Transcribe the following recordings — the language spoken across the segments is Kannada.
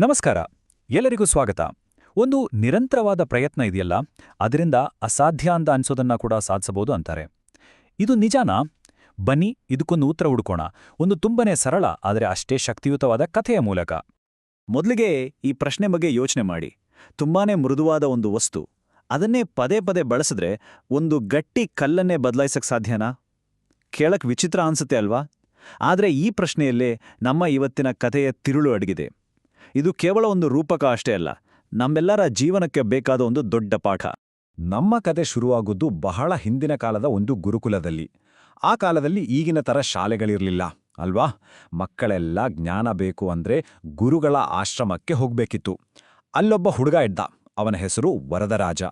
ನಮಸ್ಕಾರ. ಎಲ್ಲರಿಗೂ ಸ್ವಾಗತ. ಒಂದು ನಿರಂತರವಾದ ಪ್ರಯತ್ನ ಇದೆಯಲ್ಲ, ಅದರಿಂದ ಅಸಾಧ್ಯ ಅಂತ ಅನ್ಸೋದನ್ನ ಕೂಡ ಸಾಧಿಸಬಹುದು ಅಂತಾರೆ. ಇದು ನಿಜಾನಾ? ಬನ್ನಿ, ಇದಕ್ಕೊಂದು ಉತ್ತರ ಹುಡುಕೋಣ. ಒಂದು ತುಂಬನೇ ಸರಳ, ಆದರೆ ಅಷ್ಟೇ ಶಕ್ತಿಯುತವಾದ ಕಥೆಯ ಮೂಲಕ. ಮೊದಲಿಗೆ ಈ ಪ್ರಶ್ನೆ ಬಗ್ಗೆ ಯೋಚನೆ ಮಾಡಿ. ತುಂಬಾನೇ ಮೃದುವಾದ ಒಂದು ವಸ್ತು. ಅದನ್ನೇ ಪದೇ ಪದೇ ಬಳಸಿದ್ರೆ ಒಂದು ಗಟ್ಟಿ ಕಲ್ಲನ್ನೇ ಬದಲಾಯಿಸಕ್ ಸಾಧ್ಯನಾ? ಕೇಳಕ್ ವಿಚಿತ್ರ ಅನ್ಸುತ್ತೆ ಅಲ್ವಾ? ಆದರೆ ಈ ಪ್ರಶ್ನೆಯಲ್ಲೇ ನಮ್ಮ ಇವತ್ತಿನ ಕಥೆಯ ತಿರುಳು ಅಡಗಿದೆ. ಇದು ಕೇವಲ ಒಂದು ರೂಪಕ ಅಷ್ಟೇ ಅಲ್ಲ, ನಮ್ಮೆಲ್ಲರ ಜೀವನಕ್ಕೆ ಬೇಕಾದ ಒಂದು ದೊಡ್ಡ ಪಾಠ. ನಮ್ಮ ಕತೆ ಶುರುವಾಗುವುದು ಬಹಳ ಹಿಂದಿನ ಕಾಲದ ಒಂದು ಗುರುಕುಲದಲ್ಲಿ. ಆ ಕಾಲದಲ್ಲಿ ಈಗಿನ ಥರ ಶಾಲೆಗಳಿರಲಿಲ್ಲ, ಅಲ್ವಾ? ಮಕ್ಕಳೆಲ್ಲ ಜ್ಞಾನ ಬೇಕು ಅಂದ್ರೆ ಗುರುಗಳ ಆಶ್ರಮಕ್ಕೆ ಹೋಗ್ಬೇಕಿತ್ತು. ಅಲ್ಲೊಬ್ಬ ಹುಡುಗ ಇದ್ದ, ಅವನ ಹೆಸರು ವರದರಾಜ.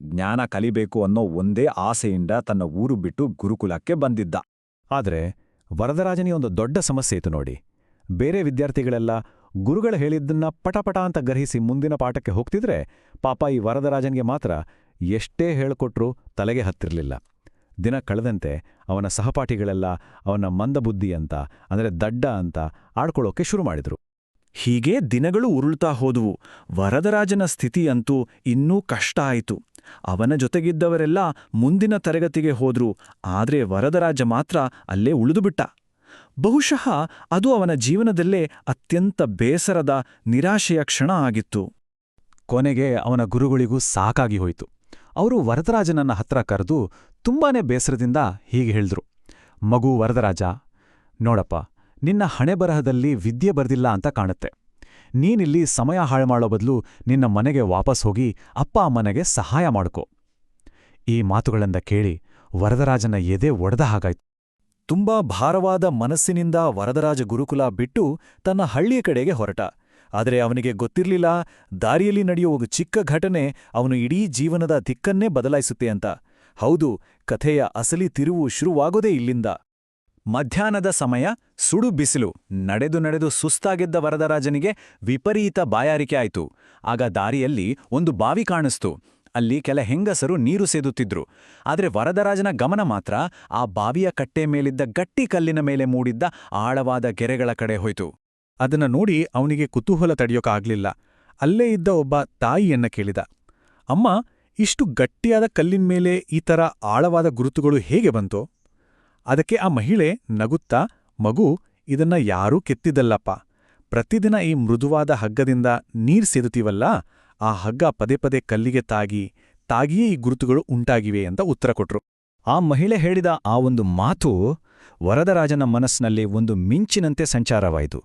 ಜ್ಞಾನ ಕಲಿಬೇಕು ಅನ್ನೋ ಒಂದೇ ಆಸೆಯಿಂದ ತನ್ನ ಊರು ಬಿಟ್ಟು ಗುರುಕುಲಕ್ಕೆ ಬಂದಿದ್ದ. ಆದರೆ ವರದರಾಜನಿಗೆ ಒಂದು ದೊಡ್ಡ ಸಮಸ್ಯೆ ಇತ್ತು ನೋಡಿ. ಬೇರೆ ವಿದ್ಯಾರ್ಥಿಗಳೆಲ್ಲ ಗುರುಗಳು ಹೇಳಿದ್ದನ್ನ ಪಟಪಟ ಅಂತ ಗ್ರಹಿಸಿ ಮುಂದಿನ ಪಾಠಕ್ಕೆ ಹೋಗ್ತಿದ್ರೆ ಪಾಪ ಈ ವರದರಾಜನ್ಗೆ ಮಾತ್ರ ಎಷ್ಟೇ ಹೇಳಿಕೊಟ್ರೂ ತಲೆಗೆ ಹತ್ತಿರಲಿಲ್ಲ. ದಿನ ಕಳೆದಂತೆ ಅವನ ಸಹಪಾಠಿಗಳೆಲ್ಲ ಅವನ ಮಂದಬುದ್ಧಿ ಅಂತ, ಅಂದರೆ ದಡ್ಡ ಅಂತ ಆಡ್ಕೊಳ್ಳೋಕೆ ಶುರು ಮಾಡಿದರು. ಹೀಗೆ ದಿನಗಳು ಉರುಳ್ತಾ ಹೋದುವು. ವರದರಾಜನ ಸ್ಥಿತಿಯಂತೂ ಇನ್ನೂ ಕಷ್ಟ ಆಯಿತು. ಅವನ ಜೊತೆಗಿದ್ದವರೆಲ್ಲ ಮುಂದಿನ ತರಗತಿಗೆ ಹೋದ್ರು. ಆದ್ರೆ ವರದರಾಜ ಮಾತ್ರ ಅಲ್ಲೇ ಉಳಿದುಬಿಟ್ಟ. ಬಹುಶಃ ಅದು ಅವನ ಜೀವನದಲ್ಲೇ ಅತ್ಯಂತ ಬೇಸರದ, ನಿರಾಶೆಯ ಕ್ಷಣ ಆಗಿತ್ತು. ಕೊನೆಗೆ ಅವನ ಗುರುಗಳಿಗೂ ಸಾಕಾಗಿ ಹೋಯಿತು. ಅವರು ವರದರಾಜನನ್ನ ಹತ್ರ ಕರೆದು ತುಂಬಾನೇ ಬೇಸರದಿಂದ ಹೀಗೆ ಹೇಳಿದ್ರು. ಮಗು ವರದರಾಜ, ನೋಡಪ್ಪ, ನಿನ್ನ ಹಣೆಬರಹದಲ್ಲಿ ವಿದ್ಯೆ ಬರ್ದಿಲ್ಲ ಅಂತ ಕಾಣುತ್ತೆ. ನೀನಿಲ್ಲಿ ಸಮಯ ಹಾಳು ಮಾಡೋ ಬದಲು ನಿನ್ನ ಮನೆಗೆ ವಾಪಸ್ ಹೋಗಿ ಅಪ್ಪ ಅಮ್ಮನೆಗೆ ಸಹಾಯ ಮಾಡ್ಕೋ. ಈ ಮಾತುಗಳಿಂದ ಕೇಳಿ ವರದರಾಜನ ಎದೆ ಒಡೆದ ಹಾಗಾಯ್ತು. ತುಂಬಾ ಭಾರವಾದ ಮನಸ್ಸಿನಿಂದ ವರದರಾಜ ಗುರುಕುಲ ಬಿಟ್ಟು ತನ್ನ ಹಳ್ಳಿಯ ಕಡೆಗೆ ಹೊರಟ. ಆದರೆ ಅವನಿಗೆ ಗೊತ್ತಿರಲಿಲ್ಲ, ದಾರಿಯಲ್ಲಿ ನಡೆಯುವ ಚಿಕ್ಕ ಘಟನೆ ಅವನು ಇಡೀ ಜೀವನದ ದಿಕ್ಕನ್ನೇ ಬದಲಾಯಿಸುತ್ತೆ ಅಂತ. ಹೌದು, ಕಥೆಯ ಅಸಲಿ ತಿರುವು ಶುರುವಾಗೋದೇ ಇಲ್ಲಿಂದ. ಮಧ್ಯಾಹ್ನದ ಸಮಯ, ಸುಡು ಬಿಸಿಲು. ನಡೆದು ನಡೆದು ಸುಸ್ತಾಗಿದ್ದ ವರದರಾಜನಿಗೆ ವಿಪರೀತ ಬಾಯಾರಿಕೆ ಆಯಿತು. ಆಗ ದಾರಿಯಲ್ಲಿ ಒಂದು ಬಾವಿ ಕಾಣಿಸ್ತು. ಅಲ್ಲಿ ಕೆಲ ಹೆಂಗಸರು ನೀರು ಸೇದುತ್ತಿದ್ರು. ಆದರೆ ವರದರಾಜನ ಗಮನ ಮಾತ್ರ ಆ ಬಾವಿಯ ಕಟ್ಟೆ ಮೇಲಿದ್ದ ಗಟ್ಟಿ ಕಲ್ಲಿನ ಮೇಲೆ ಮೂಡಿದ್ದ ಆಳವಾದ ಗೆರೆಗಳ ಕಡೆ ಹೋಯ್ತು. ಅದನ್ನ ನೋಡಿ ಅವನಿಗೆ ಕುತೂಹಲ ತಡೆಯೋಕಾಗ್ಲಿಲ್ಲ. ಅಲ್ಲೇ ಇದ್ದ ಒಬ್ಬ ತಾಯಿಯನ್ನ ಕೇಳಿದ. ಅಮ್ಮ, ಇಷ್ಟು ಗಟ್ಟಿಯಾದ ಕಲ್ಲಿನ ಮೇಲೆ ಈ ಥರ ಆಳವಾದ ಗುರುತುಗಳು ಹೇಗೆ ಬಂತೋ? ಅದಕ್ಕೆ ಆ ಮಹಿಳೆ ನಗುತ್ತಾ, ಮಗು, ಇದನ್ನ ಯಾರೂ ಕೆತ್ತಿದ್ದಲ್ಲಪ್ಪ. ಪ್ರತಿದಿನ ಈ ಮೃದುವಾದ ಹಗ್ಗದಿಂದ ನೀರ್ ಸೇದುತ್ತೀವಲ್ಲ ಆ ಹಗ್ಗ ಪದೇ ಪದೇ ಕಲ್ಲಿಗೆ ತಾಗಿ, ತಾಗಿಯೇ ಈ ಗುರುತುಗಳು ಉಂಟಾಗಿವೆ ಅಂತ ಉತ್ತರ ಕೊಟ್ರು. ಆ ಮಹಿಳೆ ಹೇಳಿದ ಆ ಒಂದು ಮಾತು ವರದರಾಜನ ಮನಸ್ಸಿನಲ್ಲಿ ಒಂದು ಮಿಂಚಿನಂತೆ ಸಂಚಾರವಾಯಿತು.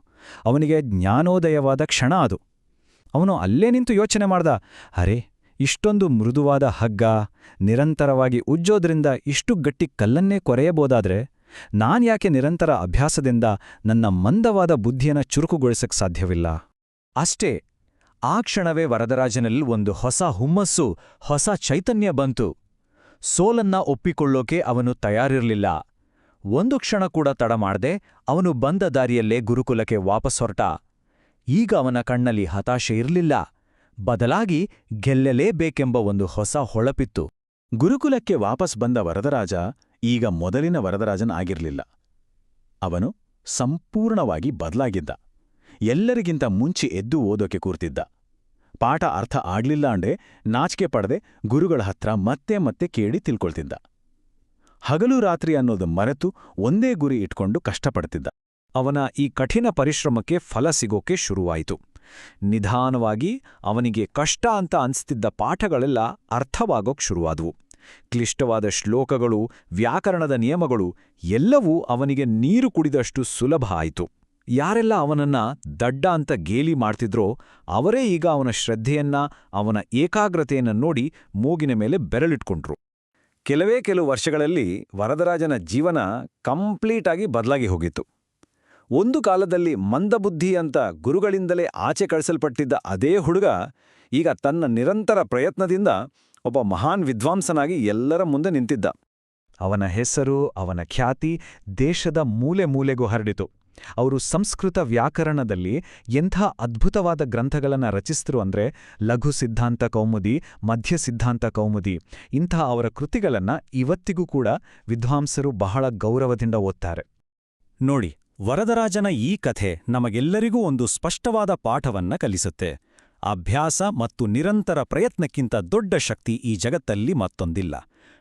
ಅವನಿಗೆ ಜ್ಞಾನೋದಯವಾದ ಕ್ಷಣ ಅದು. ಅವನು ಅಲ್ಲೇ ನಿಂತು ಯೋಚನೆ ಮಾಡ್ದ, ಅರೆ, ಇಷ್ಟೊಂದು ಮೃದುವಾದ ಹಗ್ಗ ನಿರಂತರವಾಗಿ ಉಜ್ಜೋದ್ರಿಂದ ಇಷ್ಟು ಗಟ್ಟಿ ಕಲ್ಲನ್ನೇ ಕೊರೆಯಬೋದಾದ್ರೆ ನಾನ್ಯಾಕೆ ನಿರಂತರ ಅಭ್ಯಾಸದಿಂದ ನನ್ನ ಮಂದವಾದ ಬುದ್ಧಿಯನ್ನ ಚುರುಕುಗೊಳಿಸಕ್ ಸಾಧ್ಯವಿಲ್ಲ? ಅಷ್ಟೇ ಆ ಕ್ಷಣವೇ ವರದರಾಜನಲ್ಲಿ ಒಂದು ಹೊಸ ಹುಮ್ಮಸ್ಸು, ಹೊಸ ಚೈತನ್ಯ ಬಂತು. ಸೋಲನ್ನ ಒಪ್ಪಿಕೊಳ್ಳೋಕೆ ಅವನು ತಯಾರಿರಲಿಲ್ಲ. ಒಂದು ಕ್ಷಣ ಕೂಡ ತಡ ಮಾಡ್ದೆ ಅವನು ಬಂದ ದಾರಿಯಲ್ಲೇ ಗುರುಕುಲಕ್ಕೆ ವಾಪಸ್ ಹೊರಟ. ಈಗ ಅವನ ಕಣ್ಣಲ್ಲಿ ಹತಾಶೆ ಇರಲಿಲ್ಲ. ಬದಲಾಗಿ ಗೆಲ್ಲಲೇಬೇಕೆಂಬ ಒಂದು ಹೊಸ ಹೊಳಪಿತ್ತು. ಗುರುಕುಲಕ್ಕೆ ವಾಪಸ್ ಬಂದ ವರದರಾಜ ಈಗ ಮೊದಲಿನ ವರದರಾಜನ್ ಆಗಿರಲಿಲ್ಲ. ಅವನು ಸಂಪೂರ್ಣವಾಗಿ ಬದಲಾಗಿದ್ದ. ಎಲ್ಲರಿಗಿಂತ ಮುಂಚೆ ಎದ್ದು ಓದೋಕೆ ಕೂರ್ತಿದ್ದ. ಪಾಠ ಅರ್ಥ ಆಗ್ಲಿಲ್ಲ ಅಂಡೆ ನಾಚಿಕೆ ಪಡದೆ ಗುರುಗಳ ಹತ್ರ ಮತ್ತೆ ಮತ್ತೆ ಕೇಳಿ ತಿಳ್ಕೊಳ್ತಿದ್ದ. ಹಗಲು ರಾತ್ರಿ ಅನ್ನೋದು ಮರೆತು ಒಂದೇ ಗುರಿ ಇಟ್ಕೊಂಡು ಕಷ್ಟಪಡ್ತಿದ್ದ. ಅವನ ಈ ಕಠಿಣ ಪರಿಶ್ರಮಕ್ಕೆ ಫಲ ಸಿಗೋಕೆ ಶುರುವಾಯಿತು. ನಿಧಾನವಾಗಿ ಅವನಿಗೆ ಕಷ್ಟ ಅಂತ ಅನ್ಸ್ತಿದ್ದ ಪಾಠಗಳೆಲ್ಲ ಅರ್ಥವಾಗೋಕ್ ಶುರುವಾದವು. ಕ್ಲಿಷ್ಟವಾದ ಶ್ಲೋಕಗಳು, ವ್ಯಾಕರಣದ ನಿಯಮಗಳು ಎಲ್ಲವೂ ಅವನಿಗೆ ನೀರು ಕುಡಿದಷ್ಟು ಸುಲಭ ಆಯಿತು. ಯಾರೆಲ್ಲ ಅವನನ್ನ ದಡ್ಡ ಅಂತ ಗೇಲಿ ಮಾಡ್ತಿದ್ರೋ ಅವರೇ ಈಗ ಅವನ ಶ್ರದ್ಧೆಯನ್ನ, ಅವನ ಏಕಾಗ್ರತೆಯನ್ನ ನೋಡಿ ಮೂಗಿನ ಮೇಲೆ ಬೆರಳಿಟ್ಕೊಂಡ್ರು. ಕೆಲವೇ ಕೆಲವು ವರ್ಷಗಳಲ್ಲಿ ವರದರಾಜನ ಜೀವನ ಕಂಪ್ಲೀಟಾಗಿ ಬದಲಾಗಿ ಹೋಗಿತ್ತು. ಒಂದು ಕಾಲದಲ್ಲಿ ಮಂದಬುದ್ಧಿ ಅಂತ ಗುರುಗಳಿಂದಲೇ ಆಚೆ ಕಳಿಸಲ್ಪಟ್ಟಿದ್ದ ಅದೇ ಹುಡುಗ ಈಗ ತನ್ನ ನಿರಂತರ ಪ್ರಯತ್ನದಿಂದ ಒಬ್ಬ ಮಹಾನ್ ವಿದ್ವಾಂಸನಾಗಿ ಎಲ್ಲರ ಮುಂದೆ ನಿಂತಿದ್ದ. ಅವನ ಹೆಸರು, ಅವನ ಖ್ಯಾತಿ ದೇಶದ ಮೂಲೆ ಮೂಲೆಗೂ ಹರಡಿತು. ಅವರು ಸಂಸ್ಕೃತ ವ್ಯಾಕರಣದಲ್ಲಿ ಎಂಥ ಅದ್ಭುತವಾದ ಗ್ರಂಥಗಳನ್ನು ರಚಿಸಿದ್ರು ಅಂದ್ರೆ ಲಘು ಸಿದ್ಧಾಂತ ಕೌಮುದಿ, ಮಧ್ಯ ಸಿದ್ಧಾಂತ ಕೌಮುದಿ. ಇಂಥ ಅವರ ಕೃತಿಗಳನ್ನು ಇವತ್ತಿಗೂ ಕೂಡ ವಿದ್ವಾಂಸರು ಬಹಳ ಗೌರವದಿಂದ ಓದ್ತಾರೆ. ನೋಡಿ, ವರದರಾಜನ ಈ ಕಥೆ ನಮಗೆಲ್ಲರಿಗೂ ಒಂದು ಸ್ಪಷ್ಟವಾದ ಪಾಠವನ್ನ ಕಲಿಸುತ್ತೆ. ಅಭ್ಯಾಸ ಮತ್ತು ನಿರಂತರ ಪ್ರಯತ್ನಕ್ಕಿಂತ ದೊಡ್ಡ ಶಕ್ತಿ ಈ ಜಗತ್ತಲ್ಲಿ ಮತ್ತೊಂದಿಲ್ಲ.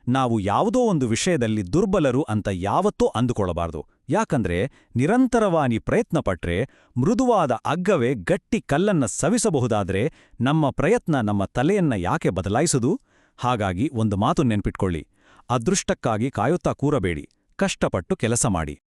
ನಾವು ಯಾವುದೋ ಒಂದು ವಿಷಯದಲ್ಲಿ ದುರ್ಬಲರು ಅಂತ ಯಾವತ್ತೂ ಅಂದುಕೊಳ್ಳಬಾರ್ದು. ಯಾಕಂದ್ರೆ ನಿರಂತರವಾಗಿ ಪ್ರಯತ್ನಪಟ್ರೆ ಮೃದುವಾದ ಅಗ್ಗವೇ ಗಟ್ಟಿ ಕಲ್ಲನ್ನ ಸವಿಸಬಹುದಾದ್ರೆ ನಮ್ಮ ಪ್ರಯತ್ನ ನಮ್ಮ ತಲೆಯನ್ನ ಯಾಕೆ ಬದಲಾಯಿಸುದು? ಹಾಗಾಗಿ ಒಂದು ಮಾತು ನೆನ್ಪಿಟ್ಕೊಳ್ಳಿ. ಅದೃಷ್ಟಕ್ಕಾಗಿ ಕಾಯುತ್ತಾ ಕೂರಬೇಡಿ. ಕಷ್ಟಪಟ್ಟು ಕೆಲಸ ಮಾಡಿ.